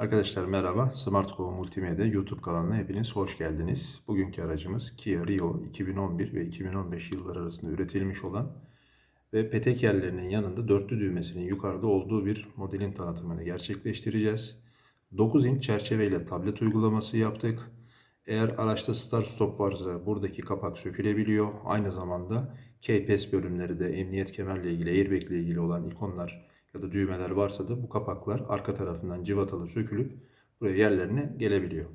Arkadaşlar merhaba. SmartCo Multimedya YouTube kanalına hepiniz hoş geldiniz. Bugünkü aracımız Kia Rio 2011 ve 2015 yılları arasında üretilmiş olan ve petek yerlerinin yanında dörtlü düğmesinin yukarıda olduğu bir modelin tanıtımını gerçekleştireceğiz. 9 inç çerçeveyle tablet uygulaması yaptık. Eğer araçta start stop varsa buradaki kapak sökülebiliyor. Aynı zamanda KPS bölümleri de emniyet kemerle ilgili, airbag ile ilgili olan ikonlar ya da düğmeler varsa da bu kapaklar arka tarafından civatalı sökülüp buraya yerlerine gelebiliyor.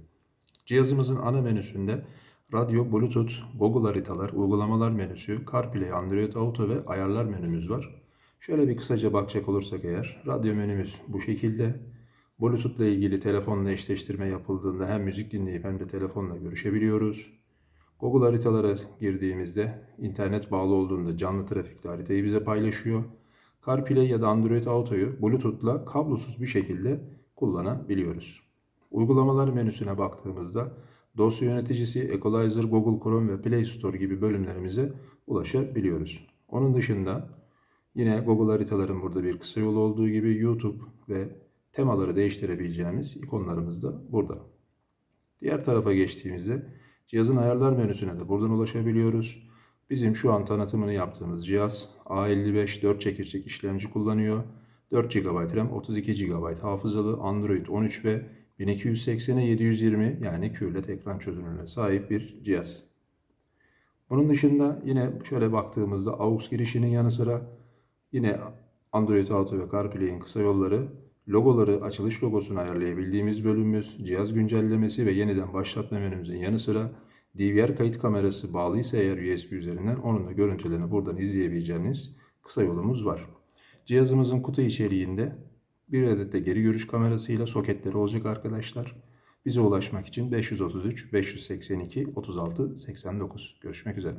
Cihazımızın ana menüsünde radyo, bluetooth, Google haritalar, uygulamalar menüsü, CarPlay, Android Auto ve ayarlar menümüz var. Şöyle bir kısaca bakacak olursak eğer, radyo menümüz bu şekilde. Bluetooth ile ilgili telefonla eşleştirme yapıldığında hem müzik dinleyip hem de telefonla görüşebiliyoruz. Google haritalara girdiğimizde internet bağlı olduğunda canlı trafikte haritayı bize paylaşıyor. CarPlay ya da Android Auto'yu Bluetooth'la kablosuz bir şekilde kullanabiliyoruz. Uygulamalar menüsüne baktığımızda dosya yöneticisi, Equalizer, Google Chrome ve Play Store gibi bölümlerimize ulaşabiliyoruz. Onun dışında yine Google haritaların burada bir kısa yolu olduğu gibi YouTube ve temaları değiştirebileceğimiz ikonlarımız da burada. Diğer tarafa geçtiğimizde cihazın ayarlar menüsüne de buradan ulaşabiliyoruz. Bizim şu an tanıtımını yaptığımız cihaz A55 4 çekirdek işlemci kullanıyor. 4 GB RAM, 32 GB hafızalı Android 13 ve 1280'e 720 yani QLED ekran çözünürlüğüne sahip bir cihaz. Bunun dışında yine şöyle baktığımızda AUX girişinin yanı sıra yine Android Auto ve CarPlay'in kısa yolları, logoları, açılış logosunu ayarlayabildiğimiz bölümümüz, cihaz güncellemesi ve yeniden başlatma menümüzün yanı sıra DVR kayıt kamerası bağlıysa eğer USB üzerinden onun da görüntülerini buradan izleyebileceğiniz kısa yolumuz var. Cihazımızın kutu içeriğinde bir adet de geri görüş kamerasıyla soketleri olacak arkadaşlar. Bize ulaşmak için 533 582 36 89. Görüşmek üzere.